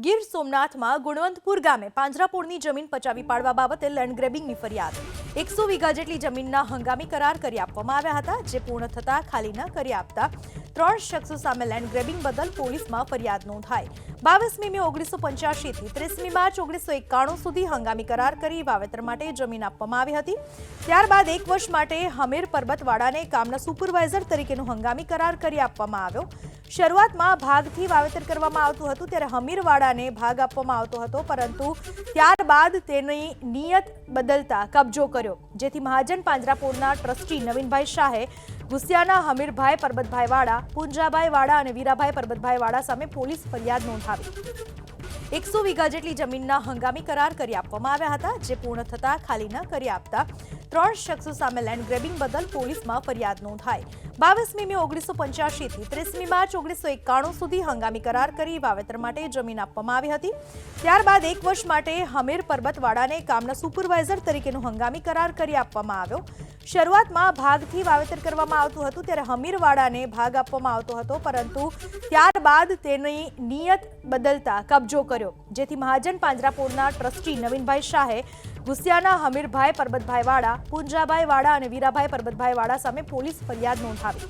ગીર સોમનાથમાં ગુણવંતપુર ગામે પાંજરાપોળની જમીન પચાવી પાડવા બાબતે લેન્ડ ગ્રેબિંગની ફરિયાદ. એકસો વીઘા જેટલી જમીનના હંગામી કરાર કરી આપવામાં આવ્યા હતા, જે પૂર્ણ થતા ખાલી ન કરી આપતા ત્રણ શખ્સો સામે લેન્ડ ગ્રેબિંગ બદલ પોલીસમાં ફરિયાદ નોંધાઈ. બાવીસમી મે ઓગણીસો પંચ્યાસીથી ત્રીસમી માર્ચ ઓગણીસો એકાણું સુધી હંગામી કરાર કરી વાવેતર માટે જમીન આપવામાં આવી હતી. ત્યારબાદ એક વર્ષ માટે હમીર પર્વતવાડાને કામના સુપરવાઇઝર તરીકેનો હંગામી કરાર કરી આપવામાં આવ્યો. શરૂઆતમાં ભાગથી વાવેતર કરવામાં આવતું હતું, ત્યારે હમીરવાડાને ભાગ આપવામાં આવતો હતો, પરંતુ ત્યારબાદ તેની નિયત બદલતા કબજો કર્યો, જેથી મહાજન પાંજરાપોળના ટ્રસ્ટી નવીનભાઈ શાહે ગુસિયાના હમીરભાઈ, પરબતભાઈ વાડા પુંજાભાઈ વાડા અને વીરાભાઈ, પરબતભાઈ વાડા સામે પોલીસ ફરિયાદ નોંધાવી. એકસો વીઘા જેટલી જમીનના હંગામી કરાર કરી આપવામાં આવ્યા હતા, જે પૂર્ણ થતા ખાલી ન કરી આપતા ત્રણ શખ્સો સામે લેન્ડ ગ્રેબિંગ બદલ પોલીસમાં ફરિયાદ નોંધાઈ. બાવીસમી મે ઓગણીસો પંચ્યાસીથી ત્રીસમી માર્ચ ઓગણીસો એકાણું સુધી હંગામી કરાર કરી વાવેતર માટે જમીન આપવામાં આવી હતી. ત્યારબાદ એક વર્ષ માટે હમીર પરબતવાડાને કામના સુપરવાઇઝર તરીકેનો હંગામી કરાર કરી આપવામાં આવ્યો. શરૂઆતમાં ભાગથી વાવેતર કરવામાં આવતું હતું, ત્યારે હમીરવાડાને ભાગ આપવામાં આવતો હતો, પરંતુ ત્યારબાદ તેની નિયત બદલતા કબજો કર્યો, જેથી મહાજન પાંજરાપોળના ટ્રસ્ટી નવીનભાઈ શાહે ગુસિયાના હમીરભાઈ પરબતભાઈ વાડા પુંજાભાઈ વાડા અને વીરાભાઈ પરબતભાઈ વાડા સામે પોલીસ ફરિયાદ નોંધાવી.